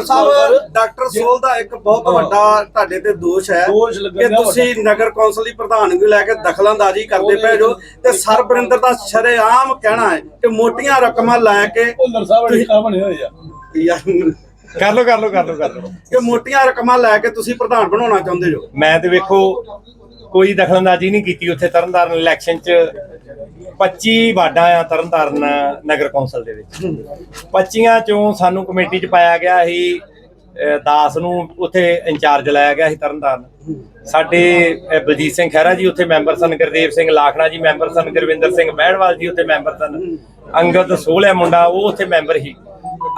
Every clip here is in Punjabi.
ਸਾਹਿਬ ਡਾਕਟਰ ਸੋਲ ਦਾ ਇੱਕ ਬਹੁਤ ਵੱਡਾ ਤੁਹਾਡੇ ਤੇ ਦੋਸ਼ ਹੈ ਕਿ ਤੁਸੀਂ ਨਗਰ ਕੌਂਸਲ ਦੀ ਪ੍ਰਧਾਨਗੀ ਲੈ ਕੇ ਦਖਲਅੰਦਾਜ਼ੀ ਕਰਦੇ ਪਏ ਜੋ ਤੇ ਸਰਬਰਿੰਦਰ ਦਾ ਸ਼ਰੇਆਮ ਕਹਿਣਾ ਹੈ ਕਿ ਮੋਟੀਆਂ ਰਕਮਾਂ ਲੈ ਕੇ ਭੁੱਲਰ ਸਾਹਿਬ ਅੜਿਕਾ ਬਣੇ ਹੋਏ ਆ। ਯਾਰ, ਕਰ ਲੋ ਕਰ ਲੋ ਕਰ ਲੋ ਕਰ ਲੋ ਕਿ ਮੋਟੀਆਂ ਰਕਮਾਂ ਲੈ ਕੇ ਤੁਸੀਂ ਪ੍ਰਧਾਨ ਬਣਾਉਣਾ ਚਾਹੁੰਦੇ ਜੋ ਮੈਂ ਤੇ ਵੇਖੋ ਕੋਈ ਦਖਲਅੰਦਾਜ਼ੀ ਨਹੀਂ ਕੀਤੀ ਉੱਥੇ ਤਰਨਤਾਰਨ ਇਲੈਕਸ਼ਨ 'ਚ। 25 ਵਾਰਡਾਂ ਆ ਤਰਨਤਾਰਨ ਨਗਰ ਕੌਂਸਲ ਦੇ ਵਿੱਚ। 25ਾਂ ਚੋਂ ਸਾਨੂੰ ਕਮੇਟੀ 'ਚ ਪਾਇਆ ਗਿਆ ਸੀ ਦਾਸ ਨੂੰ ਉੱਥੇ ਇੰਚਾਰਜ ਲਾਇਆ ਗਿਆ ਸੀ ਤਰਨਤਾਰਨ। ਸਾਡੇ ਬਲਜੀਤ ਸਿੰਘ ਖਹਿਰਾ ਜੀ ਉੱਥੇ ਮੈਂਬਰ ਸਨ, ਗੁਰਦੇਵ ਸਿੰਘ ਲਾਖਣਾ ਜੀ ਮੈਂਬਰ ਸਨ, ਗੁਰਵਿੰਦਰ ਸਿੰਘ ਮਹਿੜਵਾਲ ਜੀ ਉੱਥੇ ਮੈਂਬਰ ਸਨ। ਅੰਗਦ ਸੋਹਲਿਆ ਮੁੰਡਾ, ਉਹ ਉੱਥੇ ਮੈਂਬਰ ਸੀ।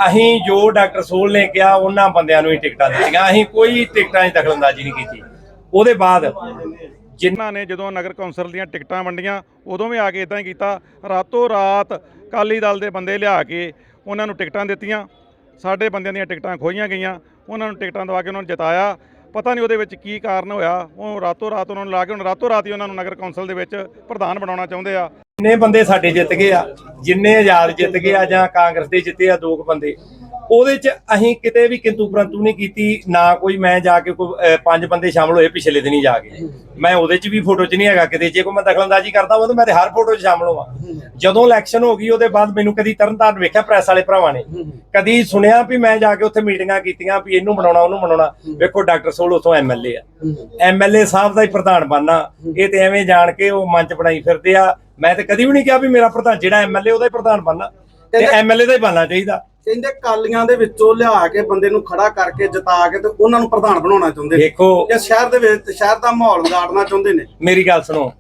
ਅਸੀਂ ਜੋ ਡਾਕਟਰ ਸੋਲ ਨੇ ਕਿਹਾ, ਉਹਨਾਂ ਬੰਦਿਆਂ ਨੂੰ ਹੀ ਟਿਕਟਾਂ ਦਿੱਤੀਆਂ। ਅਸੀਂ ਕੋਈ ਟਿਕਟਾਂ 'ਚ ਦਖਲਅੰਦਾਜ਼ੀ ਨਹੀਂ ਕੀਤੀ। ਉਹਦੇ ਬਾਅਦ ਜਿਨ੍ਹਾਂ ਨੇ ਜਦੋਂ ਨਗਰ ਕੌਂਸਲ ਦੀਆਂ ਟਿਕਟਾਂ ਵੰਡੀਆਂ, ਉਦੋਂ ਵੀ ਆ ਕੇ ਇਦਾਂ ਹੀ ਕੀਤਾ। ਰਾਤੋਂ ਰਾਤ ਅਕਾਲੀ ਦਲ ਦੇ ਬੰਦੇ ਲਿਆ ਕੇ ਉਹਨਾਂ ਨੂੰ ਟਿਕਟਾਂ ਦਿੱਤੀਆਂ। ਸਾਡੇ ਬੰਦਿਆਂ ਦੀਆਂ ਟਿਕਟਾਂ ਖੋਈਆਂ ਗਈਆਂ। ਉਹਨਾਂ ਨੂੰ ਟਿਕਟਾਂ ਦਵਾ ਕੇ ਉਹਨਾਂ ਨੂੰ ਜਿਤਾਇਆ। ਪਤਾ ਨਹੀਂ ਉਹਦੇ ਵਿੱਚ ਕੀ ਕਾਰਨ ਹੋਇਆ। ਉਹ ਰਾਤੋਂ ਰਾਤ ਉਹਨਾਂ ਨੂੰ ਲਾ ਕੇ ਹੁਣ ਰਾਤੋਂ ਰਾਤ ਹੀ ਉਹਨਾਂ ਨੂੰ ਨਗਰ ਕੌਂਸਲ ਦੇ ਵਿੱਚ ਪ੍ਰਧਾਨ ਬਣਾਉਣਾ ਚਾਹੁੰਦੇ ਆ। ਜਿੰਨੇ ਬੰਦੇ ਸਾਡੇ ਜਿੱਤ ਗਏ ਆ, ਜਿੰਨੇ ਆਜ਼ਾਦ ਜਿੱਤ ਗਏ ਆ ਜਾਂ ਕਾਂਗਰਸ ਦੇ ਜਿੱਤੇ ਆ ਦੋ ਕੁ ਬੰਦੇ ਉਹਦੇ ਚ ਅਸੀਂ ਕਿਤੇ ਵੀ ਕਿੰਤੂ ਪ੍ਰੰਤੂ ਨਹੀਂ ਕੀਤੀ ਨਾ ਕੋਈ ਮੈਂ ਜਾ ਕੇ ਕੋਈ ਪੰਜ ਬੰਦੇ ਸ਼ਾਮਲ ਹੋਏ ਪਿਛਲੇ ਦਿਨੀ ਜਾ ਕੇ। ਮੈਂ ਉਹਦੇ ਚ ਵੀ ਫੋਟੋ ਚ ਨਹੀਂ ਹੈਗਾ ਕਿਤੇ ਜੇ ਕੋਈ ਮੈਂ ਦਖਲਅੰਦਾਜ਼ੀ ਕਰਦਾ ਹਾਂ ਤਾਂ ਮੈਂ ਤੇ ਹਰ ਫੋਟੋ 'ਚ ਸ਼ਾਮਲ ਹੋਵਾਂ। ਜਦੋਂ ਇਲੈਕਸ਼ਨ ਹੋ ਗਈ ਉਹਦੇ ਬਾਅਦ ਮੈਨੂੰ ਕਦੀ ਤਰਨਤਾਰਨ ਵੇਖਿਆ ਪ੍ਰੈਸ ਵਾਲੇ ਭਰਾਵਾਂ ਨੇ। ਕਦੀ ਸੁਣਿਆ ਵੀ ਮੈਂ ਜਾ ਕੇ ਉੱਥੇ ਮੀਟਿੰਗਾਂ ਕੀਤੀਆਂ ਵੀ ਇਹਨੂੰ ਬਣਾਉਣਾ ਉਹਨੂੰ ਬਣਾਉਣਾ ਵੇਖੋ ਡਾਕਟਰ ਸੋਲ ਉਥੋਂ ਐਮਐਲਏ ਆ। ਐਮਐਲਏ ਸਾਹਿਬ ਦਾ ਹੀ ਪ੍ਰਧਾਨ ਬਣਨਾ। ਇਹ ਤੇ ਐਵੇਂ ਜਾਣ ਕੇ ਉਹ ਮੰਚ ਬਣਾਈ ਫਿਰਦੇ ਆ। ਮੈਂ ਤੇ ਕਦੀ ਵੀ ਨਹੀਂ ਕਿਹਾ ਵੀ ਮੇਰਾ ਪ੍ਰਧਾਨ ਜਿਹੜਾ ਐਮਐਲਏ ਉਹਦਾ ਹੀ ਪ੍ਰਧਾਨ ਬਣਨਾ। ਤੇ ਐਮਐਲਏ ਦਾ ਹੀ ਬਣਨਾ ਚਾਹੀਦਾ। ਕਹਿੰਦੇ ਕਾਲੀਆਂ ਦੇ ਵਿੱਚੋਂ ਲਿਆ ਕੇ ਬੰਦੇ ਨੂੰ ਖੜਾ ਕਰਕੇ ਜਿਤਾ ਕੇ ਤੇ ਉਹਨਾਂ ਨੂੰ ਪ੍ਰਧਾਨ ਬਣਾਉਣਾ ਚਾਹੁੰਦੇ ਨੇ। ਦੇਖੋ। ਜਾਂ ਸ਼ਹਿਰ ਦੇ ਵਿੱਚ ਸ਼ਹਿਰ ਦਾ ਮਾਹੌਲ ਵਿਗਾੜਨਾ ਚਾਹੁੰਦੇ ਨੇ। ਮੇਰੀ ਗੱਲ ਸੁਣੋ।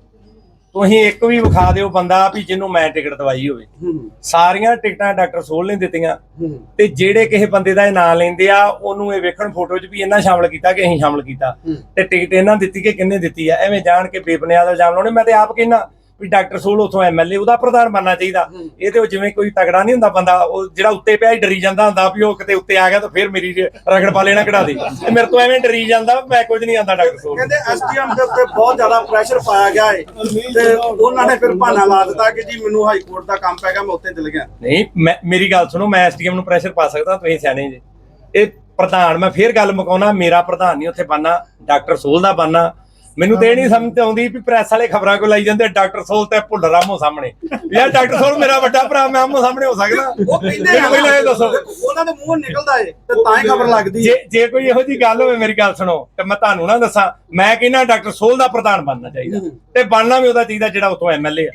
ਤੁਸੀਂ ਇੱਕ ਵੀ ਵਿਖਾ ਦਿਓ ਬੰਦਾ ਵੀ ਜਿਹਨੂੰ ਮੈਂ ਟਿਕਟ ਦਵਾਈ ਹੋਵੇ। ਸਾਰੀਆਂ ਟਿਕਟਾਂ ਡਾਕਟਰ ਸੋਲ ਨੇ ਦਿੱਤੀਆਂ। ਤੇ ਜਿਹੜੇ ਕਿਸੇ ਬੰਦੇ ਦਾ ਇਹ ਨਾਂ ਲੈਂਦੇ ਆ ਉਹਨੂੰ ਇਹ ਵੇਖਣ ਫੋਟੋ 'ਚ ਵੀ ਇਹਨਾਂ ਸ਼ਾਮਲ ਕੀਤਾ ਕਿ ਅਸੀਂ ਸ਼ਾਮਲ ਕੀਤਾ। ਤੇ ਟਿਕਟ ਇਹਨਾਂ ਦਿੱਤੀ ਕਿ ਕਿੰਨੇ ਦਿੱਤੀ ਆ? ਐਵੇਂ ਜਾਣ ਕੇ ਬੇਬੁਨਿਆਦ ਇਲਜ਼ਾਮ ਲਾਉਣੇ। ਮੈਂ ਤੇ ਆਪ ਕਹਿੰਦਾ ਵੀ ਡਾਕਟਰ ਸੋਲ ਉਥੋਂ ਐਮਐਲਏ ਉਹਦਾ ਪ੍ਰਧਾਨ ਬਣਨਾ ਚਾਹੀਦਾ। ਇਹ ਤੇ ਉਹ ਜਿਵੇਂ ਕੋਈ ਤਗੜਾ ਨਹੀਂ ਹੁੰਦਾ ਬੰਦਾ ਉਹ ਜਿਹੜਾ ਉੱਤੇ ਪਿਆ ਹੀ ਡਰੀ ਜਾਂਦਾ ਹੁੰਦਾ ਵੀ ਉਹ ਕਿਤੇ ਉੱਤੇ ਆ ਗਿਆ ਤਾਂ ਫਿਰ ਮੇਰੀ ਰਗੜ ਪਾ ਲੈਣਾ ਕਢਾ ਦੇ। ਤੇ ਮੇਰੇ ਤੋਂ ਐਵੇਂ ਡਰੀ ਜਾਂਦਾ ਮੈਂ ਕੁਝ ਨਹੀਂ ਆਂਦਾ ਡਾਕਟਰ ਸੋਲ ਕਹਿੰਦੇ ਐਸਡੀਐਮ ਦੇ ਉੱਤੇ ਬਹੁਤ ਜ਼ਿਆਦਾ ਪ੍ਰੈਸ਼ਰ ਪਾਇਆ ਗਿਆ ਹੈ ਤੇ ਉਹਨਾਂ ਨੇ ਫਿਰ ਬਹਾਨਾ ਲਾ ਦਿੱਤਾ ਕਿ ਜੀ ਮੈਨੂੰ ਹਾਈ ਕੋਰਟ ਦਾ ਕੰਮ ਪੈ ਗਿਆ ਮੈਂ ਉੱਥੇ ਚਲ ਗਿਆ। ਨਹੀਂ ਮੈਂ ਮੇਰੀ ਗੱਲ ਸੁਣੋ ਮੈਂ ਐਸਡੀਐਮ ਨੂੰ ਪ੍ਰੈਸ਼ਰ ਪਾ ਸਕਦਾ ਤੁਸੀਂ ਸਿਆਣੇ ਜੇ। ਇਹ ਪ੍ਰਧਾਨ ਮੈਂ ਫੇਰ ਗੱਲ ਮੁਕਾਉਣਾ ਮੇਰਾ ਪ੍ਰਧਾਨ ਨਹੀਂ ਉੱਥੇ ਬਣਨਾ ਡਾਕਟਰ ਸੋਲ ਦਾ ਬਣਨਾ। ਮੈਨੂੰ ਤੇ ਇਹ ਨਹੀਂ ਸਮਝ ਆਉਂਦੀ ਵੀ ਪ੍ਰੈਸ ਵਾਲੇ ਖਬਰਾਂ ਕੋ ਲਾਈ ਜਾਂਦੇ ਡਾਕਟਰ ਸੋਲ ਤੇ ਭੁੱਲਰ ਆਮੋ ਸਾਹਮਣੇ। ਯਾਰ ਡਾਕਟਰ ਸੋਲ ਮੇਰਾ ਵੱਡਾ ਭਰਾ ਮੈਂ ਆਮੋ ਸਾਹਮਣੇ ਹੋ ਸਕਦਾ। ਉਹ ਕਹਿੰਦੇ ਮੈਨੂੰ ਪਹਿਲਾਂ ਇਹ ਦੱਸੋ। ਉਹਨਾਂ ਦੇ ਮੂੰਹ ਨਿਕਲਦਾ ਏ ਤੇ ਤਾਂ ਹੀ ਖਬਰ ਲੱਗਦੀ ਜੇ ਜੇ ਕੋਈ ਇਹੋ ਜੀ ਗੱਲ ਹੋਵੇ ਮੇਰੀ ਗੱਲ ਸੁਣੋ ਤੇ ਮੈਂ ਤੁਹਾਨੂੰ ਨਾ ਦੱਸਾਂ ਮੈਂ ਕਹਿੰਦਾ ਡਾਕਟਰ ਸੋਲ ਦਾ ਪ੍ਰਧਾਨ ਬਣਨਾ ਚਾਹੀਦਾ। ਤੇ ਬਣਨਾ ਵੀ ਉਹਦਾ ਚਾਹੀਦਾ ਜਿਹੜਾ ਉਤੋਂ ਐਮਐਲਏ ਆ।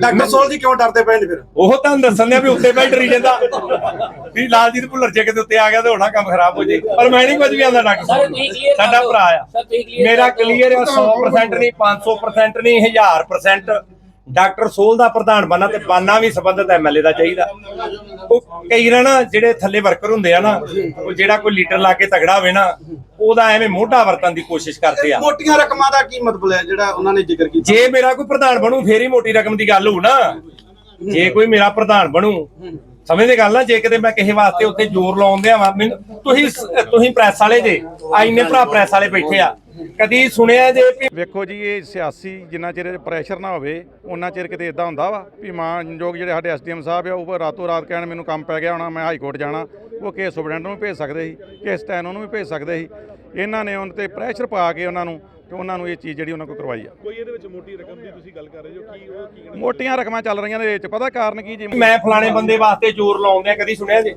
ਡਾਕਟਰ ਸੋਲ ਜੀ ਕਿਉਂ ਡਰਦੇ ਪਏ ਨੇ ਫਿਰ? ਉਹ ਤੁਹਾਨੂੰ ਦੱਸਣ ਦਿਆ ਵੀ ਉੱਤੇ ਬੈਠ ਡਰੀ ਜਾਂਦਾ। ਵੀ ਲਾਲਜੀਤ ਭੁੱਲਰ ਜੇ ਕਿਤੇ ਉੱਤੇ ਆ ਗਿਆ ਤੇ ਹੋਣਾ ਕੰਮ ਖਰਾਬ ਹੋ ਜੇ। ਪਰ ਮੈਂ ਨਹੀਂ ਕੁਝ ਵੀ ਆਂਦਾ ਡਾਕਟਰ ਸਾਡਾ। ਭਰਾ ਆ। ਮੇਰਾ। ਕਲੀਅਰ ਆ 100% ਨਹੀਂ 500% ਨਹੀਂ 1000% ਡਾਕਟਰ ਸੋਲ ਦਾ ਪ੍ਰਧਾਨ ਬਣਨਾ ਤੇ ਬਾਨਾ ਵੀ ਸੰਬੰਧਿਤ ਐਮਐਲਏ ਦਾ ਚਾਹੀਦਾ। ਉਹ ਕਈ ਨਾ ਜਿਹੜੇ ਥੱਲੇ ਵਰਕਰ ਹੁੰਦੇ ਆ ਨਾ ਉਹ ਜਿਹੜਾ ਕੋਈ ਲੀਡਰ ਲਾ ਕੇ ਤਗੜਾ ਹੋਵੇ ਨਾ ਉਹਦਾ ਐਵੇਂ ਮੋਢਾ ਵਰਤਣ ਦੀ ਕੋਸ਼ਿਸ਼ ਕਰਦੇ ਆ। ਮੋਟੀਆਂ ਰਕਮਾਂ ਦਾ ਕੀ ਮਤਲਬ ਹੈ ਜਿਹੜਾ ਉਹਨਾਂ ਨੇ ਜ਼ਿਕਰ ਕੀਤਾ? ਜੇ ਮੇਰਾ ਕੋਈ ਪ੍ਰਧਾਨ ਬਣੂ ਫੇਰ ਹੀ ਮੋਟੀ ਰਕਮ ਦੀ ਗੱਲ ਹੋਊ ਨਾ। ਜੇ ਕੋਈ ਮੇਰਾ ਪ੍ਰਧਾਨ ਬਣੂ ਸਮਝਦੇ ਗੱਲ ਨਾ ਜੇ ਕਿਤੇ ਮੈਂ ਕਿਸੇ ਵਾਸਤੇ ਉੱਥੇ ਜ਼ੋਰ ਲਾਉਂਦੇ ਆ ਤੁਸੀਂ ਤੁਸੀਂ ਪ੍ਰੈਸ ਵਾਲੇ ਜੇ ਆ ਇੰਨੇ ਭਰਾ ਪ੍ਰੈਸ ਵਾਲੇ ਬੈਠੇ ਆ। ਕਦੀ ਸੁਣਿਆ ਜੇ ਵੀ ਵੇਖੋ ਜੀ, ਇਹ ਸਿਆਸੀ ਜਿੰਨਾ ਚਿਰ ਪ੍ਰੈਸ਼ਰ ਨਾ ਹੋਵੇ ਉਹਨਾਂ ਚਿਰ ਕਿਤੇ ਇਦਾਂ ਹੁੰਦਾ ਵਾ ਵੀ ਮਾਨਯੋਗ ਜਿਹੜੇ ਸਾਡੇ ਐਸਡੀਐਮ ਸਾਹਿਬ ਆ, ਉਹ ਰਾਤੋਂ ਰਾਤ ਕਹਿਣ ਮੈਨੂੰ ਕੰਮ ਪੈ ਗਿਆ ਹੋਣਾ, ਮੈਂ ਹਾਈ ਕੋਰਟ ਜਾਣਾ, ਉਹ ਕੇਸ ਸੁਪਰਡੈਂਟ ਨੂੰ ਭੇਜ ਸਕਦੇ ਸੀ ਕੇਸ ਸਟੈਨ ਉਹਨੂੰ ਵੀ ਭੇਜ ਸਕਦੇ ਸੀ। ਇਹਨਾਂ ਨੇ ਉਹਨਾਂ ਤੇ ਪ੍ਰੈਸ਼ਰ ਪਾ ਕੇ ਉਹਨਾਂ ਨੂੰ ਤੇ ਉਹਨਾਂ ਨੂੰ ਇਹ ਚੀਜ਼ ਜਿਹੜੀ ਉਹਨਾਂ ਕੋਲ ਕਰਵਾਈ ਆ। ਕੋਈ ਇਹਦੇ ਵਿੱਚ ਮੋਟੀ ਰਕਮ ਦੀ ਤੁਸੀਂ ਗੱਲ ਕਰ ਰਹੇ ਹੋ? ਕੀ ਉਹ ਕੀ ਮੋਟੀਆਂ ਰਕਮਾਂ ਚੱਲ ਰਹੀਆਂ ਦੇ ਵਿੱਚ। ਪਤਾ ਕਾਰਨ ਕੀ ਜੀ ਮੈਂ ਫਲਾਣੇ ਬੰਦੇ ਵਾਸਤੇ ਜ਼ੋਰ ਲਾਉਂਦੇ ਆ ਕਦੀ ਸੁਣਿਆ ਜੇ?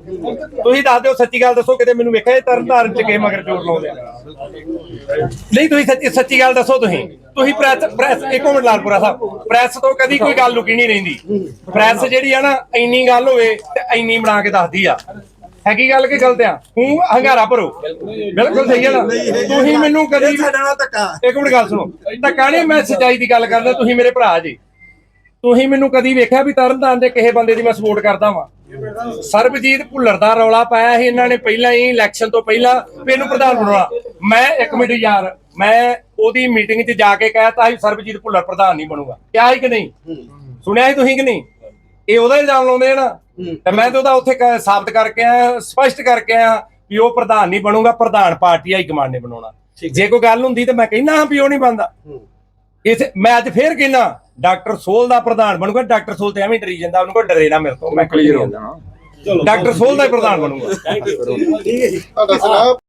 ਤੁਸੀਂ ਦੱਸ ਦਿਓ ਸੱਚੀ ਗੱਲ ਦੱਸੋ ਕਿਤੇ ਮੈਨੂੰ ਵੇਖਿਆ ਤਰਨ ਤਾਰਨ ਚ ਕੇ ਮਗਰ ਜ਼ੋਰ ਲਾਉਂਦੇ ਆ? ਨਹੀਂ ਤੁਸੀਂ ਸੱਚੀ ਸੱਚੀ ਗੱਲ ਦੱਸੋ ਤੁਸੀਂ। ਤੁਸੀਂ ਪ੍ਰੈਸ ਪ੍ਰੈਸ ਇੱਕ ਮਿੰਟ ਲਾਲਪੁਰਾ ਸਾਹਿਬ। ਪ੍ਰੈਸ ਤੋਂ ਕਦੀ ਕੋਈ ਗੱਲ ਲੁਕੀ ਨਹੀਂ ਰਹਿੰਦੀ। ਪ੍ਰੈਸ ਜਿਹੜੀ ਆ ਨਾ ਇੰਨੀ ਗੱਲ ਹੋਵੇ ਤੇ ਇੰਨੀ ਬਣਾ ਕੇ ਦੱਸਦੀ ਆ। ਹੈਗੀ ਗੱਲ ਕਿ ਗਲਤ ਆ? ਹੂੰ ਹੰਗਾਰਾ ਭਰੋ। ਬਿਲਕੁਲ ਸਹੀ ਹੈ ਨਾ? ਤੁਸੀਂ ਮੈਨੂੰ ਕਦੀ ਸਾਡੇ ਨਾਲ ਧੱਕਾ। ਇੱਕ ਮਿੰਟ ਗੱਲ ਸੁਣੋ। ਧੱਕਾ ਨਹੀਂ ਮੈਂ ਸੱਚਾਈ ਦੀ ਗੱਲ ਕਰਦਾ ਤੁਸੀਂ ਮੇਰੇ ਭਰਾ ਜੀ। ਤੁਸੀਂ ਮੈਨੂੰ ਕਦੀ ਵੇਖਿਆ ਵੀ ਤਰਨਤਾਰਨ ਦੇ ਕਿਸੇ ਬੰਦੇ ਦੀ ਮੈਂ ਸਪੋਰਟ ਕਰਦਾ ਵਾਂ? ਸਰਬਜੀਤ ਭੁੱਲਰ ਦਾ ਰੌਲਾ ਪਾਇਆ ਸੀ ਇਹਨਾਂ ਨੇ ਪਹਿਲਾਂ ਹੀ ਇਲੈਕਸ਼ਨ ਤੋਂ ਪਹਿਲਾਂ ਵੀ ਇਹਨੂੰ ਪ੍ਰਧਾਨ ਬਣਾਉਣਾ। ਮੈਂ ਇੱਕ ਮਿੰਟ ਯਾਰ ਮੈਂ ਉਹਦੀ ਮੀਟਿੰਗ 'ਚ ਜਾ ਕੇ ਕਹਿਤਾ ਸੀ ਸਰਬਜੀਤ ਭੁੱਲਰ ਪ੍ਰਧਾਨ ਨਹੀਂ ਬਣੂਗਾ। ਕਿਹਾ ਸੀ ਕਿ ਨਹੀਂ? ਸੁਣਿਆ ਸੀ ਤੁਸੀਂ ਕਿ ਨਹੀਂ? ਇਹ ਉਹਦਾ ਇਲਜ਼ਾਮ ਲਾਉਂਦੇ ਆ ਨਾ। ਤੇ ਮੈਂ ਤਾਂ ਉਹਦਾ ਉੱਥੇ ਸਾਬਤ ਕਰਕੇ ਆਇਆ ਸਪਸ਼ਟ ਕਰਕੇ ਆਇਆ ਵੀ ਉਹ ਪ੍ਰਧਾਨ ਨਹੀਂ ਬਣੂਗਾ ਪ੍ਰਧਾਨ ਪਾਰਟੀ ਹਾਈ ਕਮਾਂਡ ਨੇ ਬਣਾਉਣਾ। ਜੇ ਕੋਈ ਗੱਲ ਹੁੰਦੀ ਤਾਂ ਮੈਂ ਕਹਿੰਦਾ ਹਾਂ ਵੀ ਉਹ ਨਹੀਂ ਬਣਦਾ। ਇਥੇ ਮੈਂ ਅੱਜ ਫੇਰ ਕਹਿਣਾ ਡਾਕਟਰ ਸੋਲ ਦਾ ਪ੍ਰਧਾਨ ਬਣੂਗਾ ਡਾਕਟਰ ਸੋਲ ਤੇ ਐਵੇਂ ਡਰੀ ਜਾਂਦਾ ਉਹਨੂੰ ਕੋਈ ਡਰੇ ਨਾ ਮੇਰੇ ਤੋਂ ਮੈਂ ਕਲੀਅਰ ਹੋ ਡਾਕਟਰ ਸੋਲ ਦਾ ਹੀ ਪ੍ਰਧਾਨ ਬਣੂਗਾ। ਤੁਹਾਡਾ ਸਲਾਹ।